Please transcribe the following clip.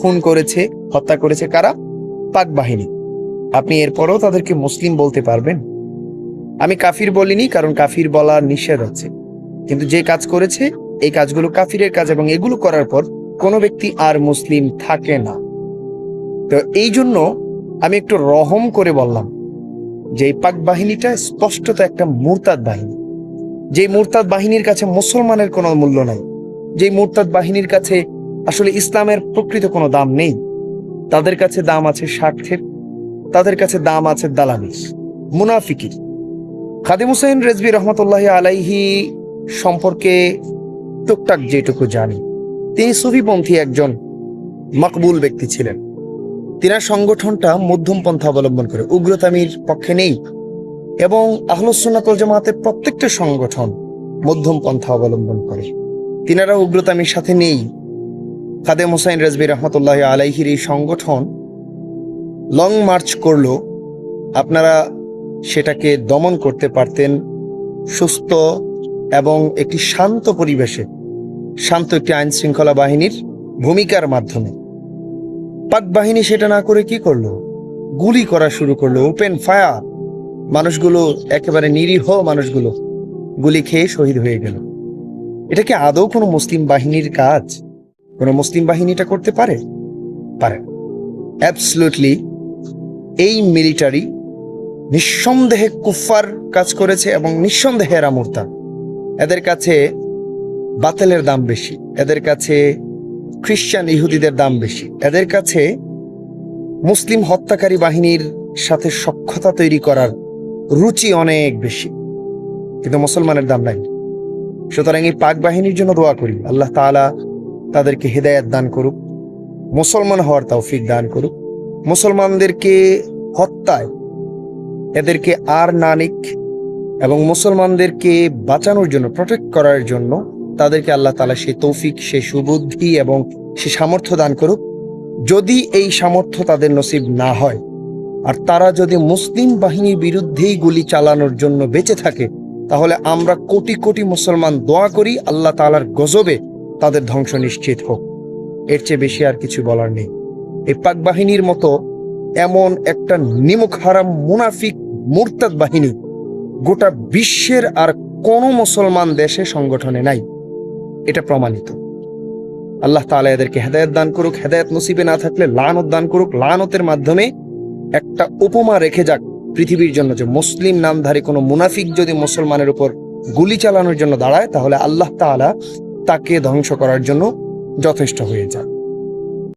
খুন করেছে, হত্যা করেছে কারা? পাক বাহিনী। আপনি এরপরও তাদেরকে মুসলিম বলতে পারবেন? আমি কাফির বলিনি, কারণ কাফির বলার নিষেধ আছে। কিন্তু যে কাজ করেছে, এই কাজগুলো কাফিরের কাজ এবং এগুলো করার পর কোনো ব্যক্তি আর মুসলিম থাকে না। তো এই জন্য আমি একটু রহম করে বললাম যে এই পাক বাহিনীটা স্পষ্টত একটা মুরতাদ বাহিনী। যে মুরতাদ বাহিনীর কাছে মুসলমানের কোনো মূল্য নাই যে মুরতাদ বাহিনীর কাছে আসলে ইসলামের প্রকৃত কোনো দাম নেই। তাদের কাছে দাম আছে স্বার্থের, তাদের কাছে দাম আছে দালালির, মুনাফিকির। খাদিম হুসেন রেজবি রহমতুল্লাহ আলাইহি সম্পর্কে টুকটাক যেটুকু জানি, তিনি সুফিপন্থী একজন মকবুল ব্যক্তি ছিলেন। তিনার সংগঠনটা মধ্যম পন্থা অবলম্বন করে, উগ্রতামির পক্ষে নেই এবং আহলসুন্নাতল জামাতের প্রত্যেকটা সংগঠন মধ্যম পন্থা অবলম্বন করে। তিনারা উগ্রতামির সাথে নেই। খাদেম হোসাইন রেজবি রহমতুল্লাহ আলাইহির এই সংগঠন লং মার্চ করল। আপনারা সেটাকে দমন করতে পারতেন সুস্থ এবং একটি শান্ত পরিবেশে, শান্ত একটি আইন শৃঙ্খলা বাহিনীর ভূমিকার মাধ্যমে। পাক বাহিনী সেটা না করে কি করল? গুলি করা শুরু করল। Open fire. মানুষগুলো, একেবারে নিরীহ মানুষগুলো গুলি খেয়ে শহীদ হয়ে গেল। এটা কি আদৌ কোনো মুসলিম বাহিনীর কাজ? কোনো মুসলিম বাহিনীটা করতে পারে? পারে। অ্যাবসলুটলি এই মিলিটারি নিঃসন্দেহে কুফার কাজ করেছে এবং নিঃসন্দেহে এরা মোরতাদ। এদের কাছে বাতেলের দাম বেশি, এদের কাছে খ্রিস্টান ইহুদিদের দাম বেশি, এদের কাছে মুসলিম হত্যাকারী বাহিনীর সাথে সক্ষতা তৈরি করার রুচি অনেক বেশি, কিন্তু মুসলমানের দাম নাই। সুতরাং এই পাক বাহিনীর জন্য দোয়া করি, আল্লাহ তাআলা তাদেরকে হেদায়েত দান করুক, মুসলমান হওয়ার তৌফিক দান করুক, মুসলমানদেরকে হত্যায় এদেরকে আর না নিক এবং মুসলমানদেরকে বাঁচানোর জন্য প্রোটেক্ট করার জন্য তাদেরকে আল্লাহ তালা সেই তৌফিক সে সুবুদ্ধি এবং সে সামর্থ্য দান করুক। যদি এই সামর্থ্য তাদের নসিব না হয়, আর তারা যদি মুসলিম বাহিনীর বিরুদ্ধেই গুলি চালানোর জন্য বেঁচে থাকে, তাহলে আমরা কোটি কোটি মুসলমান দোয়া করি, আল্লাহ তালার গজবে তাদের ধ্বংস নিশ্চিত হোক। এর চেয়ে বেশি আর কিছু বলার নেই। এই পাক বাহিনীর মতো এমন একটা নিমুখ হারাম মুনাফিক মুরতাদ বাহিনী গোটা বিশ্বের আর কোনো মুসলমান দেশে সংগঠনে নাই। এটা প্রমাণিত। আল্লাহ তাআলা এদেরকে হেদায়ত দান করুক, হেদায়ত নসিবে না থাকলে লানত দান করুক। লানতের মাধ্যমে একটা উপমা রেখে যাক পৃথিবীর জন্য যে মুসলিম নামধারী কোনো মুনাফিক যদি মুসলমানের উপর গুলি চালানোর জন্য দাঁড়ায়, তাহলে আল্লাহ তাআলা তাকে ধ্বংস করার জন্য যথেষ্ট হয়ে যায়